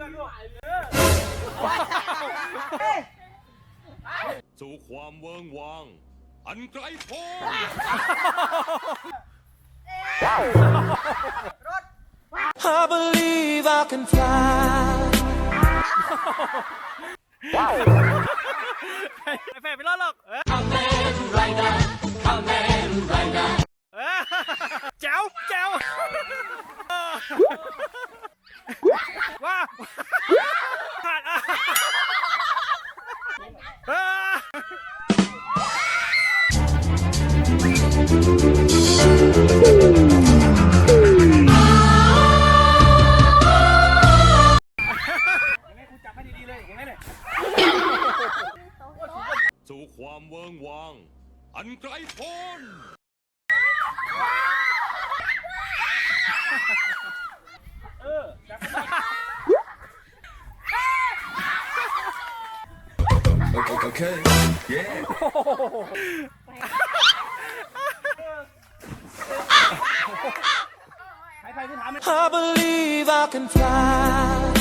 กันลูกสู่ความเวิงวาง อันไกลโพ้น I believe I can fly. ไอ้แฝดไม่รอดหรอกเออเออแจ๋วแจ๋วเออว้า ขาดอะเออยังไงคุณจับให้ดีๆเลยอย่างนี้เลยสู่ความเวิงวาง อันไกลโพ้น Okay. okay. Yeah. Oh. I believe I can fly.